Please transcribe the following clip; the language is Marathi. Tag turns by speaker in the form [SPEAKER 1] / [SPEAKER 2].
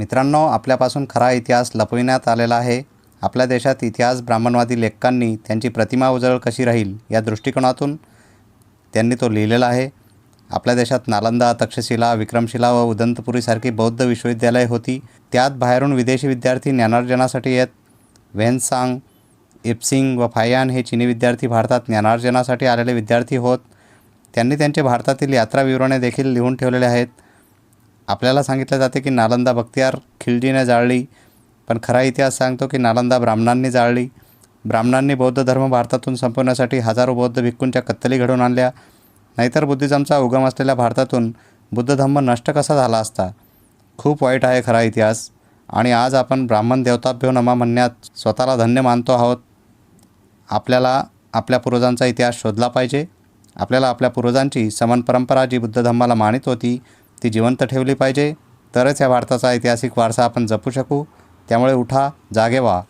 [SPEAKER 1] मित्रांनो आपल्यापासून खरा इतिहास लपविण्यात आलेला आहे. आपल्या देशात इतिहास ब्राह्मणवादी लेखकांनी त्यांची प्रतिमा उजळ कशी राहील या दृष्टिकोनातून त्यांनी तो लिहिलेला आहे. आपल्या देशात नालंदा तक्षशिला विक्रमशिला व उदंतपुरीसारखी बौद्ध विश्वविद्यालये होती. त्यात बाहेरून विदेशी विद्यार्थी ज्ञानार्जनासाठी येत. व्हेनसांग इप्सिंग व फायान हे चीनी विद्यार्थी भारतात ज्ञानार्जनासाठी आलेले विद्यार्थी होत. त्यांनी त्यांचे भारतातील यात्रा विवरणे देखील लिहून ठेवलेले आहेत. आपल्याला सांगितलं जाते की नालंदा बख्तियार खिलजीने जाळली पण खरा इतिहास सांगतो की नालंदा ब्राह्मणांनी जाळली. ब्राह्मणांनी बौद्ध धर्म भारतातून संपवण्यासाठी हजारो बौद्ध भिक्खूंच्या कत्तली घडवून आणल्या. नाहीतर बुद्धिझमचा उगम असलेल्या भारतातून बुद्ध धर्म नष्ट कसा झाला असता? खूप वाईट आहे खरा इतिहास. आणि आज आपण ब्राह्मण देवताभ्यो नमा म्हणण्यात स्वतःला धन्य मानतो आहोत. आपल्याला आपल्या पूर्वजांचा इतिहास शोधला पाहिजे. आपल्याला आपल्या पूर्वजांची समन परंपरा जी बुद्ध धर्माला मानित होती ती जिवंत ठेवली पाहिजे. तरच या भारताचा ऐतिहासिक वारसा आपण जपू शकू. त्यामुळे उठा जागे व्हा.